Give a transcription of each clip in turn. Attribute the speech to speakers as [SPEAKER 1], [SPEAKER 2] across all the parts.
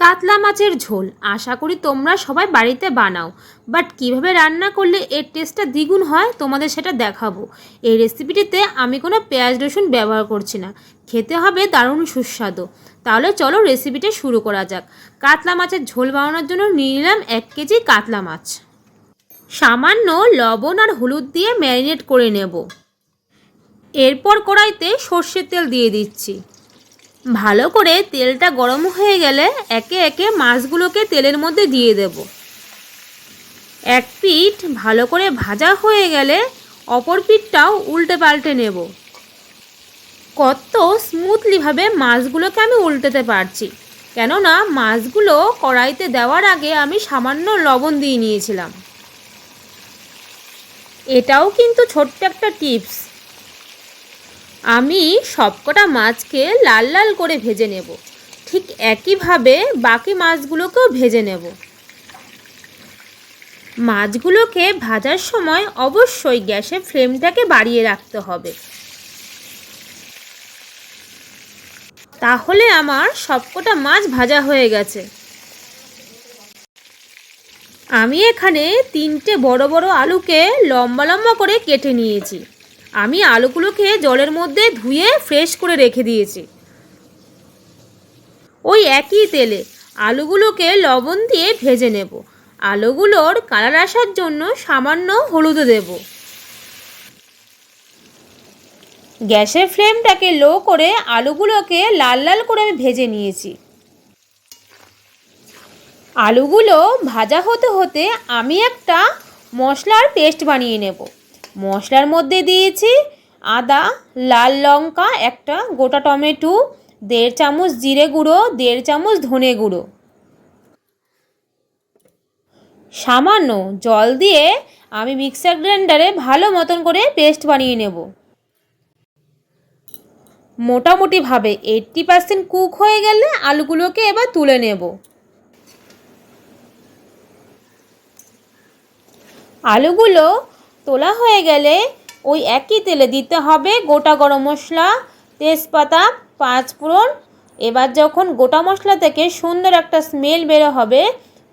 [SPEAKER 1] কাতলা মাছের ঝোল। আশা করি তোমরা সবাই বাড়িতে বানাও। বাট কীভাবে রান্না করলে এর টেস্টটা দ্বিগুণ হয়, তোমাদের সেটা দেখাবো। এই রেসিপিটিতে আমি কোনো পেঁয়াজ রসুন ব্যবহার করছি না। খেতে হবে দারুণ সুস্বাদু। তাহলে চলো রেসিপিটা শুরু করা যাক। কাতলা মাছের ঝোল বানানোর জন্য নিয়ে নিলাম এক কেজি কাতলা মাছ। সামান্য লবণ আর হলুদ দিয়ে ম্যারিনেট করে নেব। এরপর কড়াইতে সর্ষের তেল দিয়ে দিচ্ছি। ভালো করে তেলটা গরম হয়ে গেলে একে একে মাছগুলোকে তেলের মধ্যে দিয়ে দেব। এক পিঠ ভালো করে ভাজা হয়ে গেলে অপর পিঠটাও উল্টে পাল্টে নেব। কত স্মুথলিভাবে মাছগুলোকে আমি উল্টেতে পারছি, কেননা মাছগুলো কড়াইতে দেওয়ার আগে আমি সামান্য লবণ দিয়ে নিয়েছিলাম। এটাও কিন্তু ছোট্ট একটা টিপস আমি সবকটা মাছকে লাল লাল করে ভেজে নেব। ঠিক একইভাবে বাকি মাছগুলোকেও ভেজে নেব। মাছগুলোকে ভাজার সময় অবশ্যই গ্যাসের ফ্লেমটাকে বাড়িয়ে রাখতে হবে। তাহলে আমার সবকটা মাছ ভাজা হয়ে গেছে। আমি এখানে তিনটে বড় বড় আলুকে লম্বা লম্বা করে কেটে নিয়েছি। আমি আলুগুলোকে জলের মধ্যে ধুয়ে ফ্রেশ করে রেখে দিয়েছি। ওই একই তেলে আলুগুলোকে লবণ দিয়ে ভেজে নেব। আলুগুলোর কালার আসার জন্য সামান্য হলুদ দেব। গ্যাসের ফ্লেমটাকে লো করে আলুগুলোকে লাল লাল করে আমি ভেজে নিয়েছি। আলুগুলো ভাজা হতে হতে আমি একটা মশলার পেস্ট বানিয়ে নেব। মশলার মধ্যে দিয়েছি আদা, লাল লঙ্কা, একটা গোটা টমেটো, দেড় চামচ জিরে গুঁড়ো, দেড় চামচ ধনে গুঁড়ো। সামান্য জল দিয়ে আমি মিক্সার গ্রাইন্ডারে ভালো মতন করে পেস্ট বানিয়ে নেব। মোটামুটিভাবে এইট্টি পার্সেন্ট কুক হয়ে গেলে আলুগুলোকে এবার তুলে নেব। আলুগুলো তোলা হয়ে গেলে ওই একই তেলে দিতে হবে গোটা গরম মশলা, তেজপাতা, পাঁচ ফোড়ন। এবার যখন গোটা মশলা থেকে সুন্দর একটা স্মেল বেরো হবে,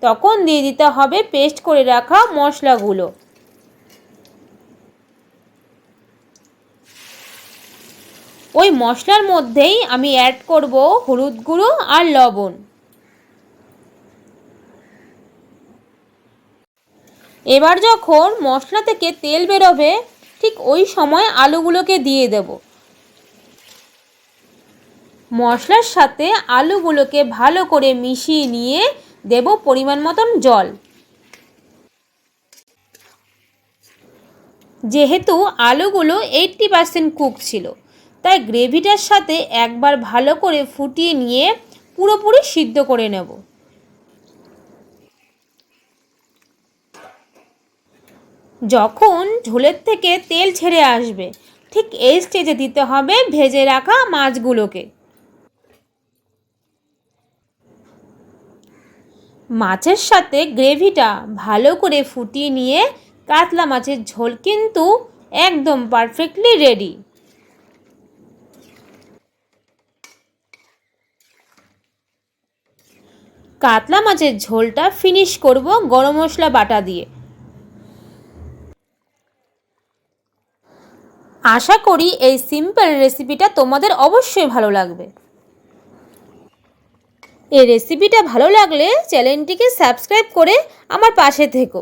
[SPEAKER 1] তখন দিয়ে দিতে হবে পেস্ট করে রাখা মশলাগুলো। ওই মশলার মধ্যেই আমি অ্যাড করব হলুদ গুঁড়ো আর লবণ। এবার যখন মশলা থেকে তেল বেরোবে, ঠিক ওই সময় আলুগুলোকে দিয়ে দেব। মশলার সাথে আলুগুলোকে ভালো করে মিশিয়ে নিয়ে দেব পরিমাণ মতন জল। যেহেতু আলুগুলো এইট্টি পারসেন্ট কুক ছিল, তাই গ্রেভিটার সাথে একবার ভালো করে ফুটিয়ে নিয়ে পুরোপুরি সিদ্ধ করে নেব। যখন ঝোলের থেকে তেল ছেড়ে আসবে, ঠিক এই স্টেজে দিতে হবে ভেজে রাখা মাছগুলোকে। মাছের সাথে গ্রেভিটা ভালো করে ফুটিয়ে নিয়ে কাতলা মাছের ঝোল কিন্তু একদম পারফেক্টলি রেডি কাতলা মাছের ঝোলটা ফিনিশ করব গরম মশলা বাটা দিয়ে। আশা করি এই সিম্পল রেসিপিটা তোমাদের অবশ্যই ভালো লাগবে। এই রেসিপিটা ভালো লাগলে চ্যানেলটিকে সাবস্ক্রাইব করে আমার পাশে থেকো।